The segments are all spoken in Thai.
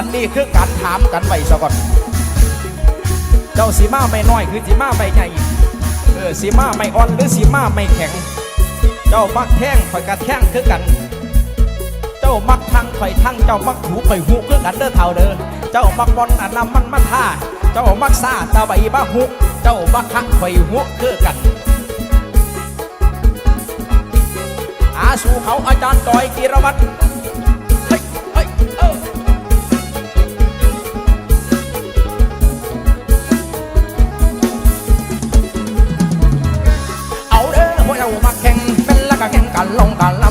อันนี้คือการถามกันไว้ซะก่อน เจ้าสีมาไม่น้อยคือสีมาไม่ใหญ่เออสีมาไม่อ่อนหรือสีมาไม่แข็ง เจ้ามักแท่งข่อยกระแท่งคือกัน เจ้ามักทั้งข่อยทั้งเจ้ามักหูข่อยหูคือกันเด้อเท่าเด้อเจ้ามักบอลอันนำมันมันท่าเจ้ามักซาตาใบบ้าหุเจ้ามักคักข่อยหูคือกันอาสู่เขาอาจารย์ดอยกีรวัตร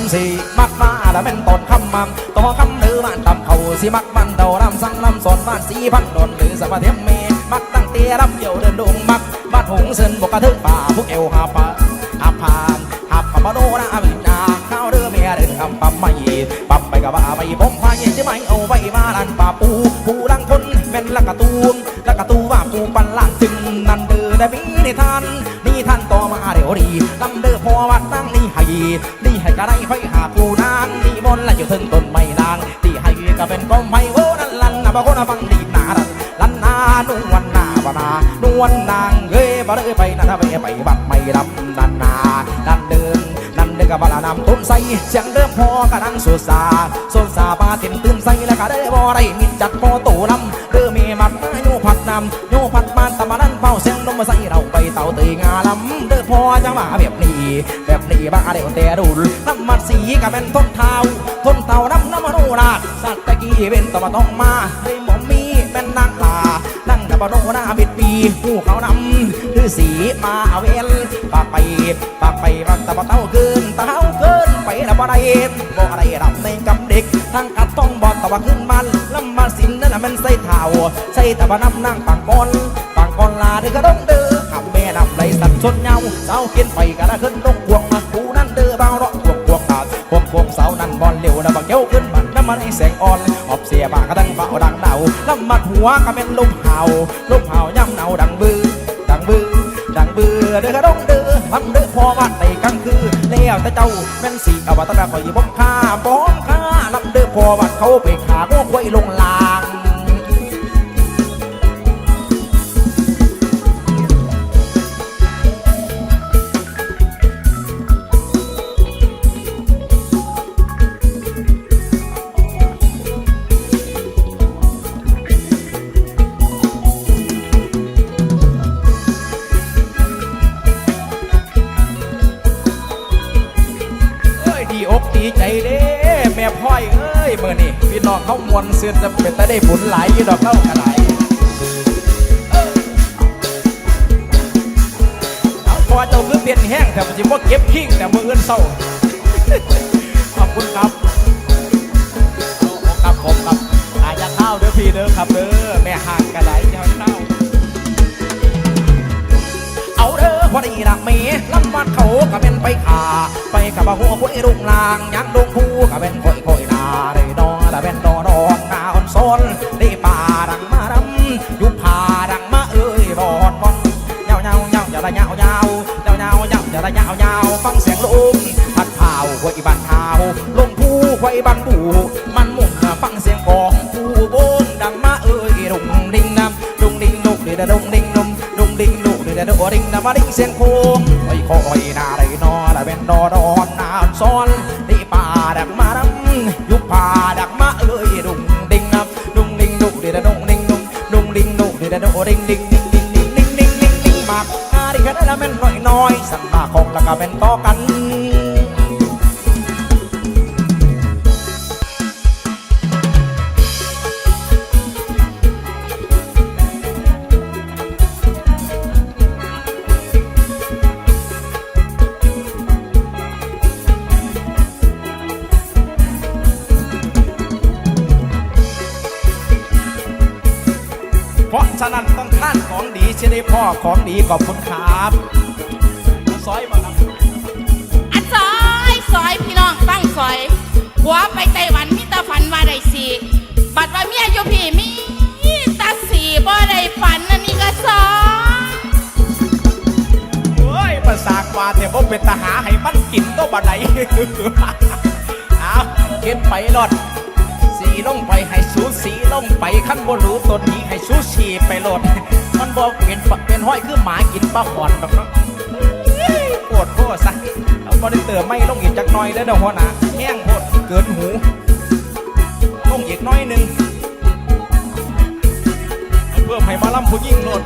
ำสีมักมาแล้วเป็นต้นคำมันต่อคำหรือมันตำเขาสิมักมันเดาลำสังลำสอนบ้านสีพันดนหรือสะพะเทียมเมมักตั้งเตี้ยลำเดี่ยวเดินดงมักบ้านหงเซินบกกระทึกป่าพวกเอวหาปาหาพานหาปะมาโนนะวินาข้าวเรือเมียเดินคำปั๊มไม่ปั๊มไปกับบ้าไม่ผมพายจะไม่เอาไว้มาลันป่าปูปูลังคนเป็นละกระตูงละกระตูว่าปูปันล่างจึงนันเดือได้มีในทานนี่ท่านต่อมาเดี๋ยวดีลำเดือพอวัดตั้งนี่ นี่ให้กระไรไฟหาปูนางนี่บนและอยู่ถึงต้นไม้นางนี่ให้ก็เป็นกองไม้โอ้นั่นลันนะบางคนฟังดีนาดันลันนานวลนาบนา นวลนางเอ้ยบ่ได้ไปนั่นไปไปบัดไม่ลำนันนานันเดินนันเดินกับบลานำต้นใสเสียงเดิมพอกระดังสุดสาสุดสาปาตินตื่นใสแล้วก็ได้บ่ได้มิดจัดพอโตลำเรือมีมัดโยพัดนำโยพัดมานตะมานั่นเป่าเสียงนมมาใส่เรา ต่าตีงาลำเด้อพอจังหวะแบบนี้ แบบนี้บ้าเดี๋ยวแต่ดูน้ำมันสีก็เป็นต้นเทาต้นเต่าน้ำน้ำมันโนราสัตว์ตะกี้เป็นตะวันต้องมาได้หมอมีเป็นนางลานั่งกับโนนาบิดปีหูเขานำคือสีมาเวนปากไปปากไปมันตะวันเต้าเกินตะเต้าเกินไปแล้วบ่ได้บ่ได้รับในกำเด็กทั้งกัดต้องบอลตะวันขึ้นมันลำมาสินนั่นน่ะมันใส่เท้าใส่ตะวันน้ำนั่งปากบอลปากบอลลาเด้อก็ต้องเด้อ ชนเงาเสาเกินไปกระขึ้นต้องควงมากูนั่นเด้อเบาเราะควงควงขาดควงควงเสานั่นบอลเร็วนะบักเกี้ยวขึ้นมันน้ำมันไอแสงอ่อนออบเสียบากระดังเบาดังเดาน้ำมันหัวก็เป็นลมเห่าลมเห่าย่ำเนาดังบือดังบือดังบือเด้อก็ต้องเด้อทำเด้อพอวัดในกลางคืนแล้วแต่เจ้าแม่นสีอวตารคอยบ้องข้าบ้องข้าลำเด้อพอวัดเขาไปขาง้อควยลงลาง องเขามวนเสือนจะเป็นแต่ได้ผลหลายยี่ดอกเข้ากระไหลเอ้ยเอาพอเจ้าคือเปลี่ยนแห้งแต่มันจะว่าเก็บขิงแต่มือเอื้นเศร้าขอบคุณครับเอาครับผมครับหายาข้าเด้อพี่เด้อครับเด้อแม่ห่างกระไหลเจ้าข้าเอาเด้อพอดีละเมลำวัดเขาก็เป็นไปขาไปกับหัวคุยรุ่งลางยังดงคู่ก็เป็นคอยคอยนาได้ ซอนได้ป่าดังมาดำยุบผาดังมาเอ้ยบอนบอนยาวยาวยาวอย่าได้ยาวยาวยาวยาวยาวอย่าได้ยาวยาวฟังเสียงลมพัดเผาหวยบันเทาลมผู้หวยบันบูมันมุ่งฟังเสียงของผู้บนดังมาเอ้ยดุงดิ่งน้ำดุงดิ่งดุกเดือดดุงดิ่งดุมดุงดิ่งดุกเดือดดุดิ่งน้ำมาดิ่งเสียงโค้งไอ้คอยนาได้นอได้เป็นดอด ก็เป็นต่อกันเพราะฉะนั้นต้องท่านของดีเช่นได้พ่อของดีขอบคุณครับซอยมา หัวไปไต้หวันมีแตาฝันว่าได้สีบัดว่าเมียอยู่พี่มีตาสีบ่ได้ฝันอันนี้ก็ซอยโอ้ยภาษากว่าเนี่ยผมเป็นทหารให้มันกินก็บ่ได้เอาเก็บไปรอดสีลงไปให้สูสีลงไปขั้นบนรู้ตัวนี้ให้สูสีไปโหลดมันบอกเป็นปะเป็นห้อยคือหมากินปลาขอนดอกเนาะเฮ้ยปวดโคตรซะเอาบริเตอร์ไม่ลงอีกจักหน่อยได้อเด้อหัวหน้าแห้งโคตร เกินหูลงอีกน้อยหนึ่งเพื่อให้มาล่ำผู้ยิ่งโลด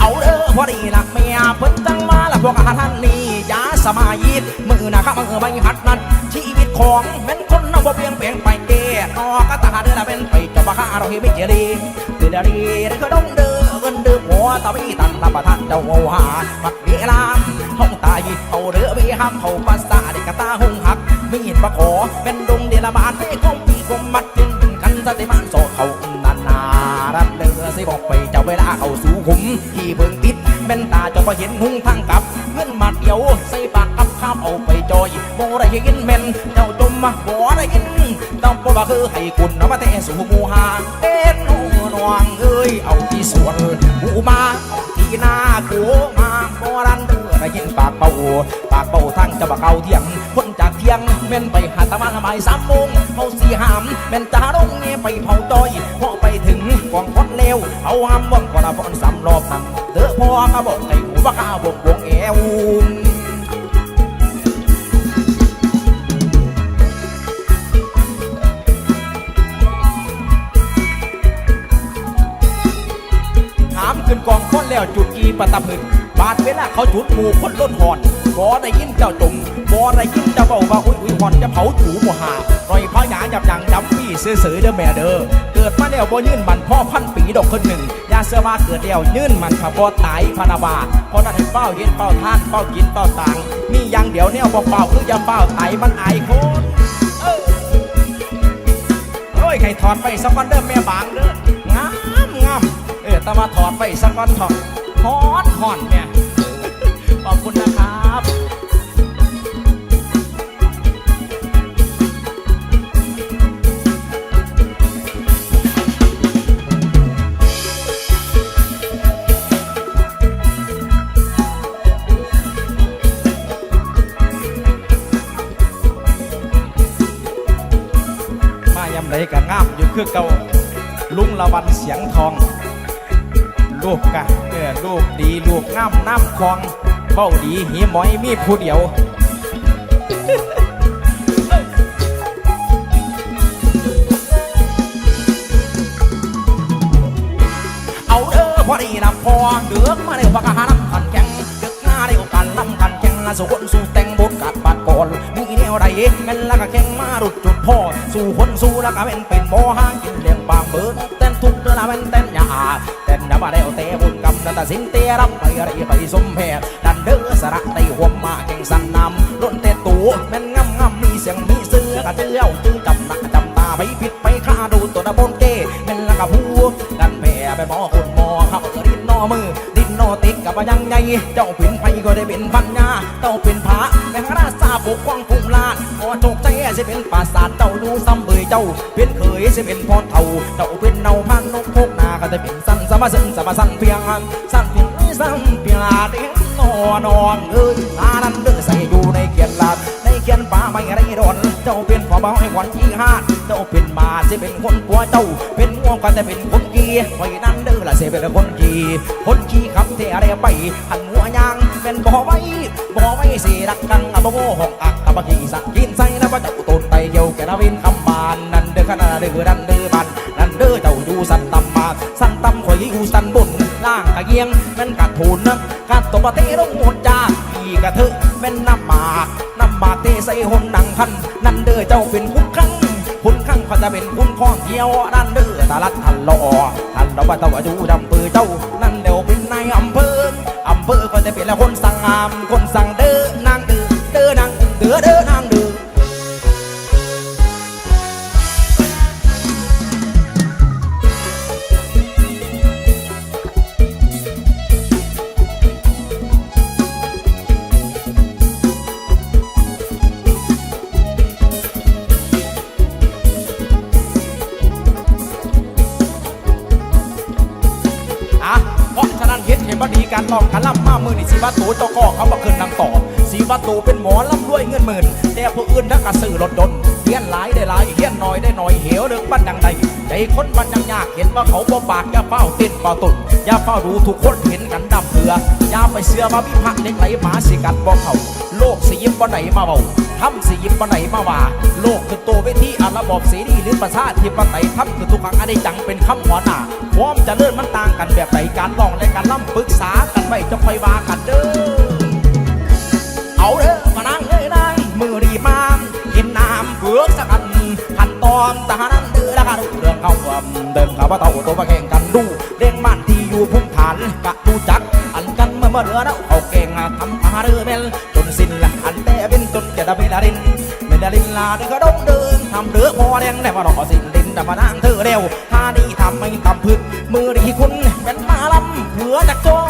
เอาเด้อพอดีนะเมียเพิ่นจังมาละพวกอาหารท่านนี่ยาสมายิดมือนะครับมือไม่หัดนั้นชีวิตของแม่นคนน้องบ่เพียงเปลี่ยนไปเกนอกระตาเด้อละเป็นไปจะบ้าเราเฮไม่เจรีเดือดดีเด้อก็ต้องเด้อเงินเด้อหัวตะวีตันรับประทานเจ้าหัวหามักเวลาห้องตายเอาเด้อไปห้ามเขาภาษาเด็กกะตาหง ประขอเป็นดงเดลบาดไม่คงปีคมมัดจึงกันสติมันโซเขานานารับเด้อสิบอกไปเจ้าเวลาเข้าสู่ขุมที่เพิ่งปิดแม่นตาเจ้าพอเห็นหุ่งทางกลับเงินมาเดียวใส่ปากกับข้ามเอาไปจอยบ่ได้ยินแม่นเจ้าจมมาบ่ได้ยินต้องบอกว่าคือให้คุณเอามาแต่สู่หมู่หาเป็นหนูนวงเอ้ยเอาที่สวนหูมาที่นากูมาบ่รันเด้อได้ยินปากเป่าปากเป่าทางจะบ่เก่าเที่ยงคน ยงแม่นไปหาตะวันบ่ายสามโมงเขาสีหามแม่นจะลงเงี้ไปเผาจอยพอไปถึงกองพดเลวเอาหามว่องกว่าพอนสามรอบนั้นเด้อพ่อมาบอกให้หูว่าข้าวงวงเอวถามขึ้นกองคนแล้วจุดกีปะตะพึก บาดเวลาเขาจุดหมู่คนล้นหอนบ่ได้ยินเจ้าจงบ่ได้ยินเจ้าเบาว่าอุ้ยอุ้ยหอนจะเผาถูบ่หาปล่อยพระหยาจับยังจำพี่ซื้อเด้อแม่เด้อเกิดมาแล้วบ่ยื่นมันพ่อพันปีดอกคนหนึ่งยาเสื้อว่าเกิดแล้วยื่นมันพะบ่ตายพนาบาเพราะนั้นให้เฝ้าเย็นเฝ้าทานเฝ้ากินเฝ้าต่างมีอย่างเดียวแนวบ่เฝ้าคืออย่าเฝ้าตายมันไอคนเออโอ้ยใครถอดไปสักวันเด้อแม่บางเด้องามงามเออแต่มาถอดไปสักวันถอด ฮอนฮอนเนี่ย ขอบคุณนะครับมายำไรก็งามอยู่คือเก่าลุงละวันเสียงทอง ลูกกะเออลูกดีลูกงามน้ำคลองเบ้าดีหีหมอยมีผู้เดียวเอาเด้อพอดีนะพอเดือกมาเดี๋ยวพักอาหารขันแข็งเดือกหน้าเดี๋ยวกันลำกันแข็งละสู่คนสู่แต่งบทกัดบาดก่อนมีแนวใดแม่นละก็แข็งมารุดจุดพ่อสู่คนสู่ละก็เป็นเป็นหมอห้างกินเลี้ยงบางเบิดเต้นทุกเดือนละเป็นเต้นยา นนะมาแล้วแต่บุญกรรมแต่ตัดสินเตะรับไปอะไรไปสมเพทย์ดันเด้อสระไตหัวมาเก่งสันนำล้นเตะตูแม่นงำงำมีเสียงมีเสือกระเจ้าจื้อจำหนักจำตาไปผิดไปฆ่าดูตัวนะบน ติดกับยังไงเจ้าเป็นไผก็ได้เป็นพันยาเจ้าเป็นพระแม่งราชาปกป้องภูมิลาดพอโชคใจสิเป็นปราสาทเจ้าดูซ้ำเบยเจ้า เป็นเคยสิเป็นพรเท่าเจ้าเป็นเนาพันนกพกนาก็จะเป็นสันสมาสันสมาสันเพียงสันเพียงสันเพียงเด็กนอนองเอ้ยตานั้นเด้อใส่อยู่ในเขียนลาดในเขียนป่าไม่ไรดอนเจ้าเป็นพ่อเบาให้ขวัญยี่ห้าเจ้าเป็นมาสิเป็นคนกลัวเจ้าเป็นง่วงก็จะเป็นคน กีไว้นั้นเด้อละเสเป็นคนกีคนกีขับเทอะไรไปหันหัวยางเป็นบ่อไว้บ่อไว้สิรักกันอะบ่โง่หอกอักกับบักกีสักกินใส่นะว่าเจ้าตนไตเกี่ยวแกนาวินคำบานนั่นเด้อขนาดเด้อดันเด้อบันนั่นเด้อเจ้าอยู่สันตำมาสันตำข่อยอยู่สันบุญล่างกะเกียงแม่นกัดทุนนะกัดตบะเตลงหมดจ้าอีกะเถอะแม่นน้ำหมากน้ำหมากเตใส่หนดังพันนั่นเด้อเจ้าเป็นคุณครั้ง พอจะเป็นคุณข้องเที่ยวนั่นเด้อตาลัดทันหล่อทันเราไปตะวันดูดำปือเจ้า นั่นเดี๋ยวเป็นนายอำเภออำเภอก็จะเป็นละคนสั่งงามคนสั่งเด้อ บ้ารลอกันล่ำมามือนี่สิว่าตัวเจ้าก็เขามาขึ้นนางต่อ สีวัตถุเป็นหมอลำรวยเงินหมื่น แต่ผู้อื่นนักกระสือรถยนเฮี้ยนหลายได้หลายเฮี้ยนน้อยได้น้อยเหวเลิกบ้านดังใดใจคนมันยังยากเห็นว่าเขาบ่ปากอย่าเฝ้าเต้นเฝ้าตุ่นอย่าเฝ้าดูทุกคนเห็นกันดำเถื่ออย่าไปเสือมาวิพากษ์เล็กไหลหมาสิกัดบ่เขาโลกสียิบบ่ไหนมาเบาทำสียิบบ่ไหนมาว่า โลกคือตัวเวทีอาระบอบเสรีหรือประชาธิปไตยทำคือทุกครั้งอันนี้จังเป็นคำหัวหน้าพร้อมจะเลื่อนมันต่างกันแบบไหนการร้องและการล่ำปรึกษากันไว้จะคอยว่ากันเด้อ เอาเด้อมานั่งเอ้ยนางมือรีมามกินน้ำเบือกสักอันขันตอนทหารนั้นเดือแล้วกันเรื่องเขาวเดินเขาว่าเต่าตัวมาแข่งกันดูเร่งบ้านที่อยู่พุ่งฐานกะดูจัก อันกันเมื่อเมื่อเรือแล้วเขาเก่งทำอาเรือเมลจนสิ้นละอันแต่เป็นจนจะได้เมลารินเมลารินลาเดินก็ดงเดินทำเรือพอแดงได้มาหล่อสิ้นดินแต่มานั่งเธอเร็วท่านี้ทำไม่ทำพึ่งมือดีคุณเป็นมาลำเผือนักจามดูให้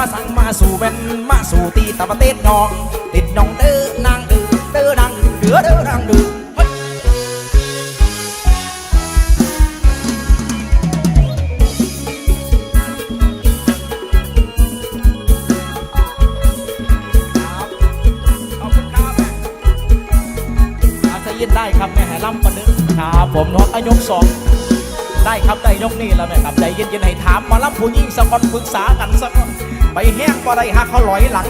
ได้พอกระสังมาสู่เป็นมาสู่ตีตะปะเทศน้องติดน้องเด้อนางดื้อเด้อนางเดือเด้อนางดื้อเฮ้อบคุณครับแม่อได้ครับแม่ให้ล่ำปนึงครับผมน้องอายกสองได้ครับได้ยกนี่แล้วนะครับใจเย็นๆให้ถามมารับผู้หญิงสักคนปรึกษากันสักคน ไปแห้งก็ได้ฮักเขาลอยหลัง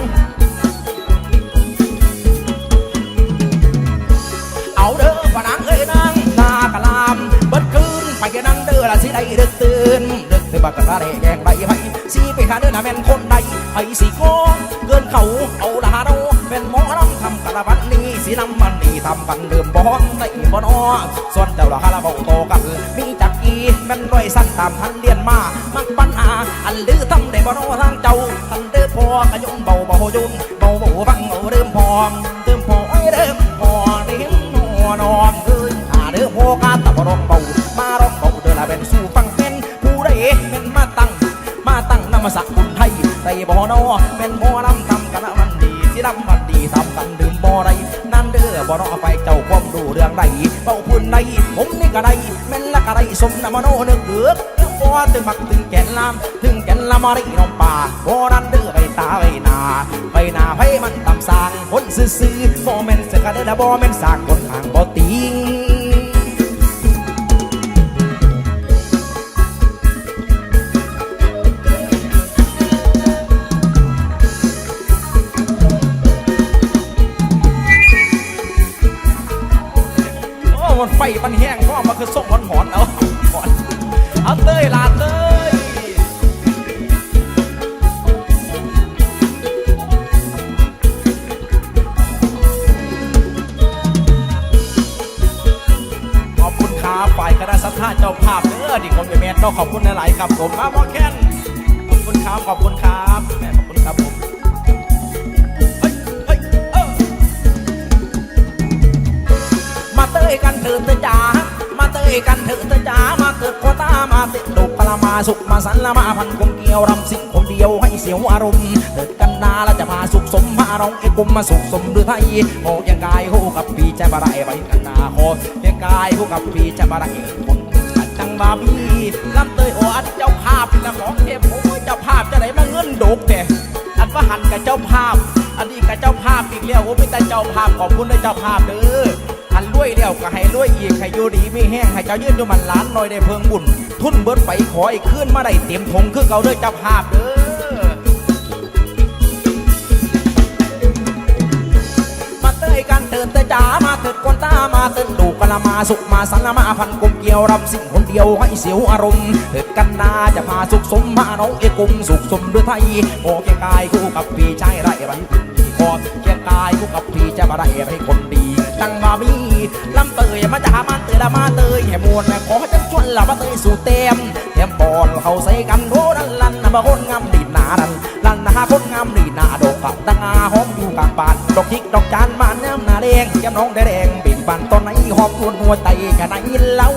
เอาเด้อพนังเอ้ยนางนากะลาม เบิดคืนไปกันนั่งเด้อละสิได้ดึกตื่น ดึกตื่นบักกะตาแดงแดงใบไผ่สีไปหาเด้อนแม่นคนใดไผ่สีโกงเกินเขาเอาละฮาโดเป็นหมอลำทำกะละบันนี้สีน้ำมันนี่ทำกันเดิมบ้องในบ่นอส่วนเจ้าละฮาละเบาโตกันมีจักอีแม่นด้วยสั้นตามทันเรียนมามักปัญหาอันลือทำได้บ่อนอทางเจ้าทันเด้อพอกระยงเบาเบายุนเบาเบาฟังเอาเริ่มพองเริ่มพอเริ่มพอเริ่มหัวนอนเอ้ยอาเด้อโพกาตะบรองเบา มาตั้งนาสักคุณไทยไตบ่อนอเป็นหมอลำทำกันมันดีสิลำมันดีทำกันดื่มบ่อไรนั่นเด้อบ่อนอไปเจ้าความรู้เรื่องใดเป้าพื้นใดผมนี่ก็ได้แม่นละก็ได้สมนามโนนึกเกือกพอถึงมักถึงแก่นลามถึงแก่นลามมาได้น้องป่าบ่อนั่นเด้อไปตาไปนาไปนาไปมันตำสางคนซื่อๆบ่แม่นเสกระเด้อบ่แม่นสางคนห่างบ่ติง มันแห้งพ่อมาคือส่งหอน มาสุขสมหรือไทยโอ้ยังกายคู่กับปีใจบาไรไปกันนาโคยังกายคู่กับปีใจบาไรคนจังบาบีลำเตยโออันเจ้าภาพเป็นละของเทพโอ้เจ้าภาพจะไหนมาเงินดกเนี่อันว่าหันกับเจ้าภาพ อันนี้กับเจ้าภาพอีกแล้วโอ้ไม่แต่เจ้าภาพขอบคุณในเจ้าภาพเด้ออันรวยแล้วก็ให้รวยอีกให้อยู่ดีไม่แห้งให้เจ้ายืนอยู่มันล้านน่อยได้เพิงบุญ ทุนเบิดไปขออีกขึ้นมาได้เต็มทงคือเก่าเด้อเจ้าภาพเด้อ จ๋ามาเถิดคนตามาเตินดูกะละมาสุขมาสันมาพันกลมเกี่ยวรำสิ่งคนเดียวให้เสียวอารมณ์เถิดกันนาจะพาสุขสมมาน้องเอกุมสุขสมด้วยไทยโอเกียงกายคู่กับพี่ชายไรไรกอดเกียงกายคู่กับพี่จะมาไรไรคนดีตั้งมามีลำเตยมาจะหามันเตยละมาเตยแห่มวนขอจังชวนละมาเตยสู่เต็มเต็มบอลเขาใส่กันโดนันลันมาคนงามดีนาดันลันนะคนงามดีนาด ผักับตั้งอาหอมอยู่กลางป่านดอกทิกดอกจานมาน้ำหนาแดงแก้มน้องแดงบินบานตอนไหนหอมนวลหัวใจกันไหนเล่า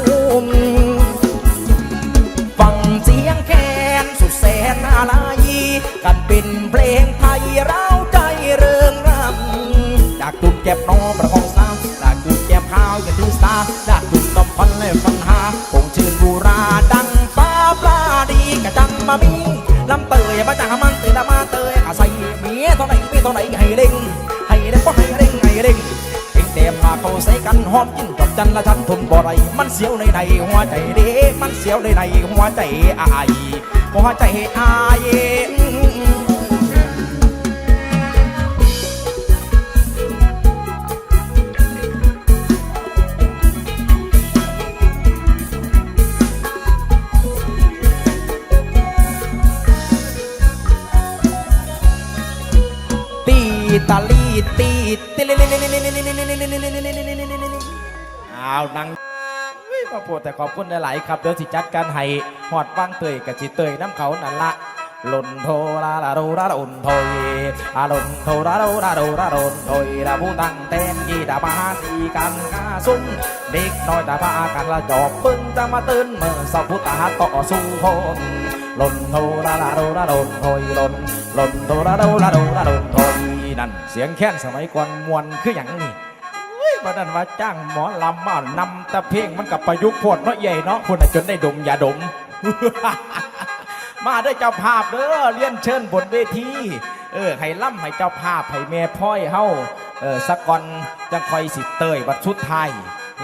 ฟังเสียงแคนสุดแสนอะไรกันเป็นเพลงไทยเราใจเริงรำจากตุ่มเจ็บนอประคอง กันหอมกินกับจันละฉันทนบ่ไรมันเสียวในในหัวใจเด้มันเสียวในในหัวใจอายหัวใจอาย อุ้ยมาโปรดแต่ขอบคุณหลายๆครับเดี๋ยวสิจัดการให้หอดว่างเตยกับจิเตยน้ำเขานั่นละลนโทราลาโรราลนโทยอาลนโทราโรราโรราลนโทยราผู้ตั้งเต้นยีดามาสีกันกาซุ่มเด็กน้อยตาพากันละจอบปึ้งจะมาตื่นเมื่อสาวผู้ตาต่อสู้คนลนโทราลาโรราลนโทยลนลนโทราโรราโรราลนโทยนั่นเสียงแค้นสมัยก่อนมวนคืออย่างนี้ วันนั้นว่าจ้างหมอลำมานำต่เพลงมันกับประยุกต์พดเนาะใหญ่เนาะคนน่ะจนได้ดมยาดม มาด้วยเจ้าภาพเด้อเลี้ยนเชิญบนเวทีเออให้ล่ำให้เจ้าภาพให้แม่พ่อยเฮาเออสักก่อนจังคอยสิเตยบัดชุดไทย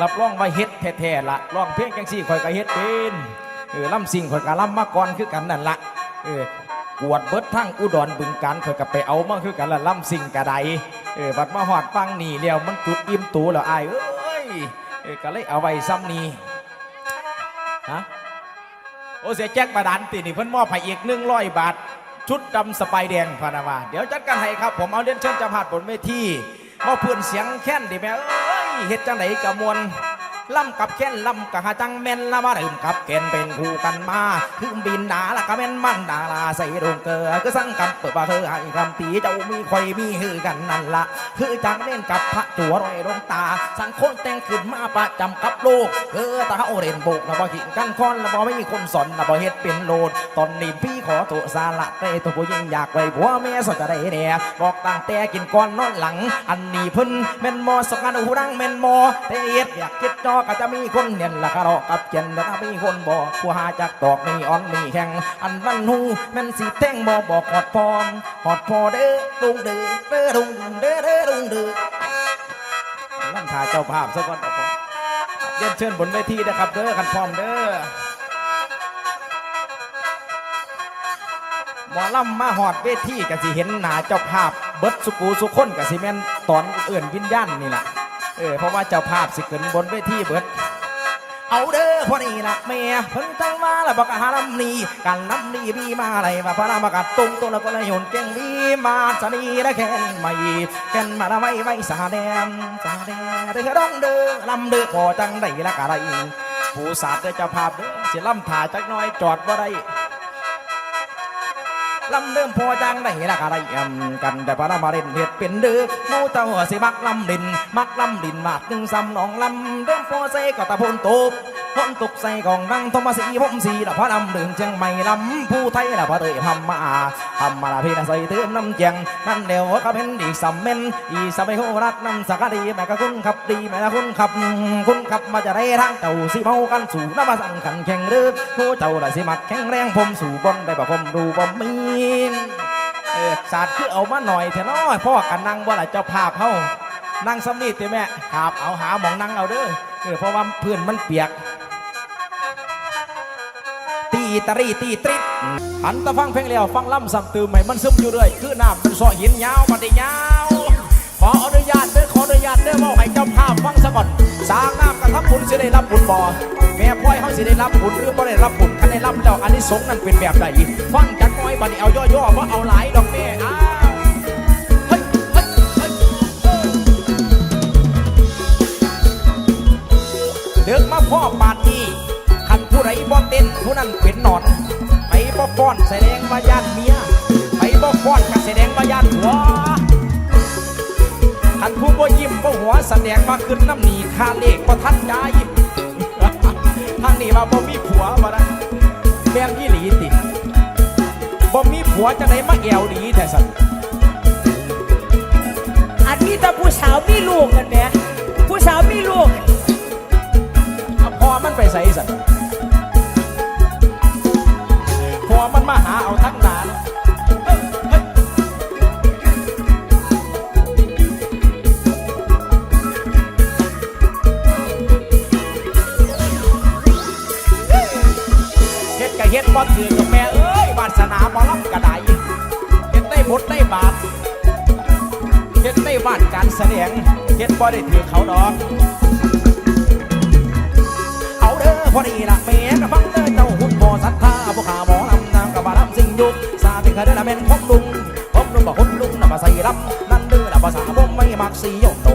รับรองว่าเฮ็ดแท้ๆละร้องเพลงจังซี่คอยก็เฮ็ดเป็นเออล่ำสิ่งคอยก็ล่ำมาก่อนคือกันนั่นละเออ กวดเบิดทั้งอุดรบึงการคอยก็ไปเอามาคือกันละล่ำสิ่งกระไดเออบัดมาหอดฟังนี่แล้วมันจุดอิ่มตูแล้วไอายเอ้ยเออก็เลยเอาไว้ซ้ำนี้ฮะโอ้เสียแจ็คบาดานตีนี่เพิ่นมอบให้อีกหนึ่งร้อยบาท ชุดดำสไปแดงพานามาเดี๋ยวจัดการให้ครับ ผมเอาเลียนเชิญจะผ่าดบนเวทีมอบเพื่อนเสียงแค้นดิแม่เอ้ยเฮ็ดจังไหนกะมวล ล่ำกับแค้นล่ำกับหาจังแม่นละมาเริ่มกับแกนเป็นคู่กันมาถึงบินดาละกะแม่นมันดาลาใส่ดวงเกลือก็สั่งกับเปิดบาเธอให้คำตีเจ้ามีคอยมีฮือกันนั่นละคือจังเล่นกับพระจัวรอยดวงตา สังคนแต่งขึ้นมาประจำกับโลกเออตาเขาเรนโบกนะบ่หินกันคอนนะบ่ไม่มีคนสอนนะบ่เฮ็ดเป็นโลดตอนนี้พี่ ขอตัวสาละเตตัวผู้ยิ่งอยากไปผัวแม่สนจะได้แน่บอกตั้งแต่กินก่อนนอนหลัง อันนี้พิ่นแม่นมอสกันหูดังแม่นมอเตเอ็ดอยากคิดจอก็จะมีคนเนียนละกะรอกกับเจนแล้วถ้ามีคนบอกผู้หาจากดอกมีอ่อนมีแข็งอันวันหูแม่นสีแท่งบ่บอกหอดพรหอดพอเด้อดุงเด้อเด้อดุงเด้อเด้อดุงเด้อลั่นทาเจ้าภาพซะก่อนครับผมเรียนเชิญบนเวทีนะครับเด้อกันพร้อมเด้อ หมอลำมาหอดเวทีก็สิเห็นหน้าเจ้าภาพเบิดสุกูสุคนก็สิแม่นตอนเอื่นวิญญาณนี่แหละเออเพราะว่าเจ้าภาพสิขึ้นบนเวทีเบิด เอาเด้อพอนี่ละแม่เพิ่นตั้งมาแล้วบอกหาลำนี้กันลำนี้มีมาอะไรมาพระรามกัดตรงตัวแล้วก็เลยโยนเก่งมีมาสนีและแค่ไม่แค่นมาละไว้ไว้สาแดงสาแดงเด้อดองเด้อลำเด้อพอจังได้ละกะไรผู้สาดเด้อเจ้าภาพเด้อสิลำถ่าจักน้อยจอดบ่ได้ ลำเดิมพอจังได้ละกะไรยำกันแต่พระมาเล่นเห็ดเป็นเด้อ มูเจ้าสิมักลำดิน มักลำดินมากหนึ่งซ้ำนองลำเดิมพอเซก็ตะพนตบพนตกใส่กองนั่งทมาสีผมสีละพระลำเดิมเชียงใหม่ลำผู้ไทยละพระเตยพำมาพำมาละพี่ละใส่เติมน้ำเจียงนั่นเดียวก็เป็นอีกสำเมนอีสมัยโหรักน้ำสักดีแม่ก็คุณขับดีแม่ละคุณขับคุณขับมาจะได้ทางเจ้าสิเมากันสู่น้ำมาสั่งขันแข่งเรือผู้เจ้าละสิมักแข็งแรงผมสู่บนได้บ่ผมดูบ่มี ศาสตร์คือเอามาหน่อยเถอะน้อยพ่อกันนั่งบ่ล่ะเจ้าภาพเฮานั่งสำนีติแม่ครับเอาหาหมองนั่งเอาเด้อเออเพราะว่าเพื่อนมันเปียก ตีตรีตีตริดหันตะฟังเพลงแล้วฟังล่ำสัมตือใหม่มันซึมอยู่เรื่อยคือน้ำมันสอหินยาวมาได้ยาวขออนุญาตเด้อ ญาตเด้อเว่าให้เจ้าภาพฟังซะก่อนสร้างน้ำกระทับบุญสิได้รับบุญบ่อแม่พ่อยเขาสิได้รับบุญหรือบ่ได้รับบุญคันได้รับแล้วอันนี้สงนั้นเป็นแบบใดฟังจักหน้อยบัดนี้เอาย่อๆว่าเอาหลายดอกแม่อ้าเฮ้ยเฮ้ยเฮ้ยเออเดิกมาพ่อปานนี้คันผู้ใดบ่เต้นผู้นั้นเป็นหนอนไปบ่ฟ้อนแสดงว่าย่านเมีย แสดงมาขึ้นน้ำหนีค่าเลขบ่ทันใจทางนี้ว่าบ่มีผัวบ่นะแม่นยี่หลีติบ่มีผัวจะได้มาแอวดีแต่สันอันนี้แต่ผู้สาวมีลูกกันแหม่ผู้สาวมีลูกเอาพอมันไปใส่สันพอมันมาหาเอาทั้งน บ่ถือกับแม่เอ้ยวาสนาบ่รับกระไดเฮ็ดได้บทได้บาทเฮ็ดได้บ้านการแสดงเฮ็ดบ่ได้ถือเขาดอกเอาเด้อพอดีละแม่กระฟังเด้อเจ้าหุ่นบ่ศรัทธาพวกข้าหมอลำนางกับบาลำสิ่งยุกซาเป็นกระเด้ละแม่นพบลุงพบลุงบ่คนลุงนำมาใส่ลำนั่นเด้อละภาษาผมไม่มักสีโยน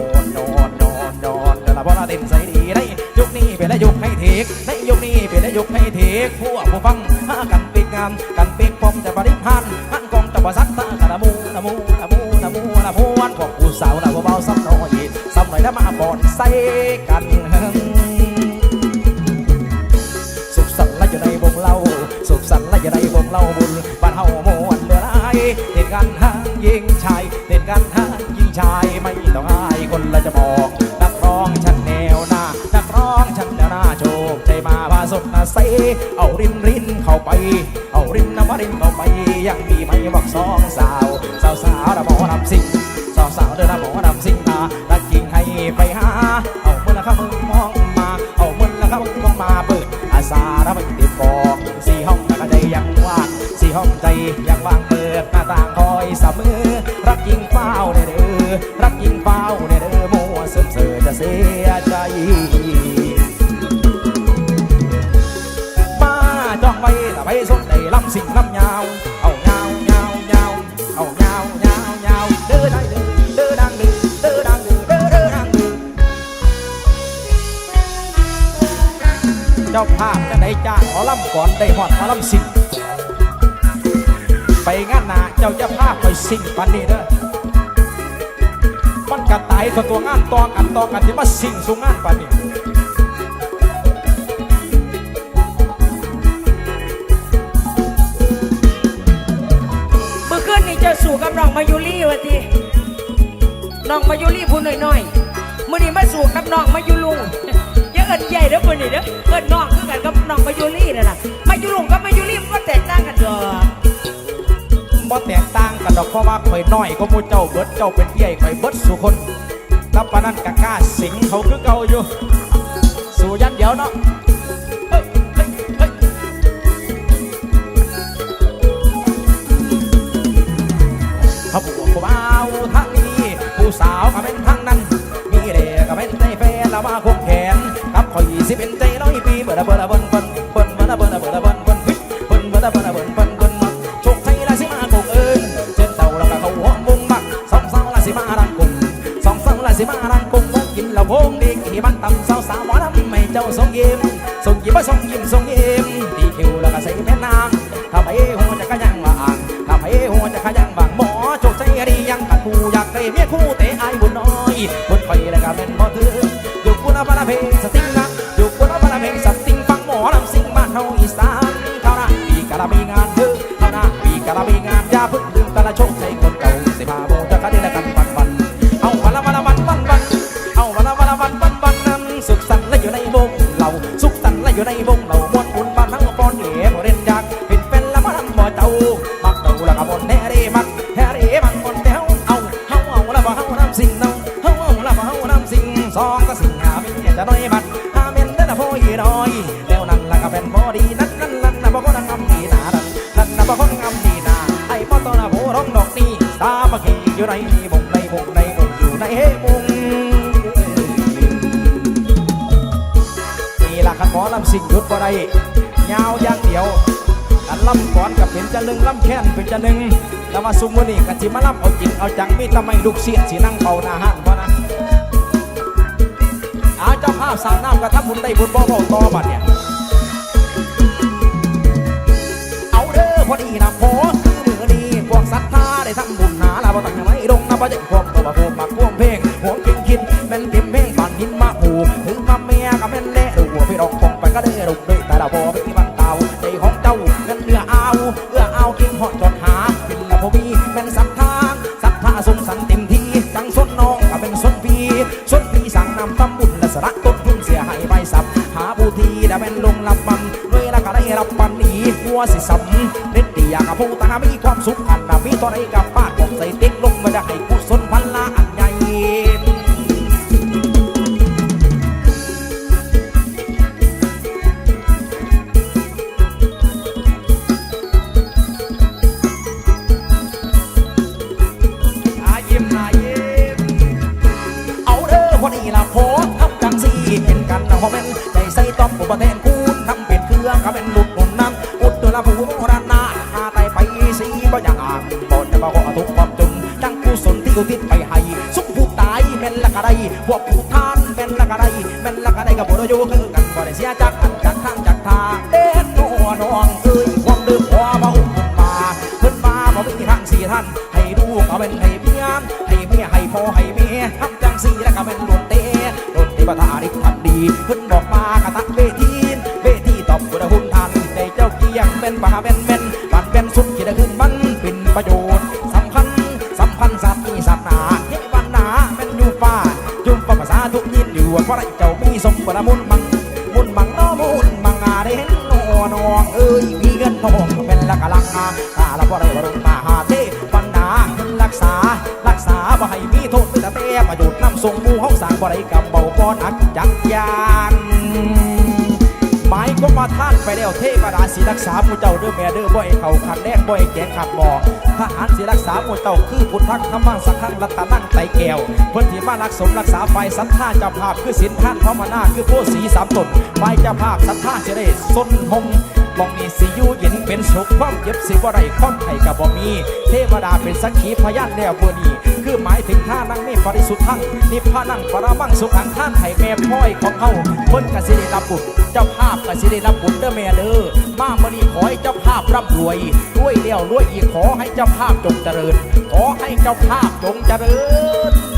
คให้เทกพวกผู้ฟังหากันปิดงานกันปิดปมจะบริพันธ์หันกองจะบ่ซักตากะละมูละมูละมูละมูละมูวันของผู้สาวละบ่เบาซ้ำน้อยซ้ำหน่อยแล้วมาบ่อนใส่กันสุขสันต์และอยู่ในวงเล่าสุขสันต์และอยู่ในวงเล่าบุญบ้านเฮาโมวนเดือดายเต้นกันห้างยิงชายเต้นกันห้างยิงชายไม่ต้องอาย พาสเอารินรินเข้าไป เอารินน้ำรินเข้าไป ยังมีไหมบอกสองสาว สาวสาวระหมอนำสิ่งสาวสาวเดินระหมอนำสิ่งมารักจริงให้ไปหา เอาเมื่อละครับมึงมองมา เอาเมื่อละครับมึงมองมาเปิดอาสาระไม่ติดบอกสี่ห้องใจยังว่างสี่ห้องใจยังว่างเปิดหน้าต่างคอยเสมอรักยิงเฝ้าเด้อเด้อรักยิงเฝ้าเด้อเด้อมัวเสริมเสือจะเสียใจ สิ่งลำยาว เอายาวยาวยาวเอายาวยาวยาวเด้อได้เด้อเด้อดังเด้อเด้อดังเด้อเด้อเด้อดังเด้อเจ้าภาพจะได้จ้างหมอลำก่อนได้หอดหมอลำสิ่งไปงานหนาเจ้าจะภาพไปสิ่งปันนี้เด้อมันกระตายตัวตัวงานตอกันตอกันที่มาสิ่งสู่งานปันนี้ จะสู่กับน้องมายุรี่วะทีน้องมายุรี่พูดหน่อยๆมื่อนี้มาสู่กับน้องมายุลุงอย่าเอินใหญ่เด้อมื่อนี้เด้อเอินน้องคือกันกับน้องมายุรี่นั่นแหะมายุลุงกับมายุรี่มันก็แตกต่างกันเด้อบ่แตกต่างกันดอกเพราะว่าข่อยน้อยก็มูเจ้าเบิดเจ้าเป็นใหญ่ข่อยเบิดสู่คนแล้วปานนั้นกะกล้าสิงเขาคือเก่าอยู่สู่ยันเดียวเนาะ กับข่อยสิเป็นใจร้อยปีเบิดอะเบิดอะเบิ้นเบิ้นเบิ้นเบิ้นอะเบิ้นอะเบิ้นอะเบิ้นเบิ้นเฮ้ยเบิ้นเบิ้นอะเบิ้นอะเบิ้นเบิ้นบนมาโชคชัยละสิมาคงเอิญเจ็ดเต่าแล้วก็เขาหัวมุงมักสองสาวละสิมารังกุงสองสาวละสิมารังกุงวงกินเหล้าโพงดีกี่มันต่ำสาวสาวหมอลำไม่เจ้าทรงยิ้มทรงยิ้มว่าทรงยิ้มทรงยิ้มตีคิวแล้วก็ใส่แม่นางถ้าไปหัวจะก็ยังว่าอ่างถ้าไปหัวจะก็ยังบางหมอโชคชัยดียังขัดคู่อยากได้เมียคู่เต ว่าซุมวันนี้กันสิมาลำเอาจริงเอาจังมีแตะไม่ลูกเสียดสินั่งเป่าหน้าห้านบ่นะอาเจ้าภาพสร้างน้ำกระทำบุญได้บุญบ่บ่ต่อบัดเนี่ยเอาเด้อพอดีนะพอคือมือนี้พวกศรัทธาได้ทำบุญหาลาบ่ตั้งไม่ลงนะบ่จะควบตัวบ่พวกมาควงเพลงหัวกินคิดแม่นติม องก็เป็นลุดหนุนนั้นอุดตัวละผู้ราณนาคาไตไปสีบ่อย่างอ่างบ่จะบ่ขอทุกความจนดังกุศลที่อุทิศไป ส่งมูเฮาสางบ่ได้กำเบาป้อนอักจักยานหมายก็มาท่านไปแล้วเทวดาสิรักษาหมู่เจ้าเด้อแม่เด้อบ่ให้เขาขัดแรกบ่ให้แกงขัดบ่ทหารสิรักษาหมู่เจ้าคือพุทธังธรรมังสังฆังรัตนังไตแก้วเพิ่นที่มารักสมรักษาฝ่ายศรัทธาเจ้าภาพคือศีลท่านพระมนาคือโพสีสามตนฝ่ายเจ้าภาพศรัทธาสิได้สนหง มองนี่สิอยู่เย็นเป็นสุขความเจ็บสิบ่ได้ความไข่กับบ่มี เทวดาเป็นสักขีพยานแล้วบ่นี้คือหมายถึงท่านั่งนี่ปริสุทธังนิพพานั่งปรามังสุขังท่านไห้แม่พ่อยของเขาเพิ่นกสิได้รับบุญเจ้าภาพกสิได้รับบุญเด้อแม่เด้อมามื้อนี้ขอให้เจ้าภาพร่ำรวยรวยแล้วรวยอีกขอให้เจ้าภาพจงเจริญ ขอให้เจ้าภาพจงเจริญ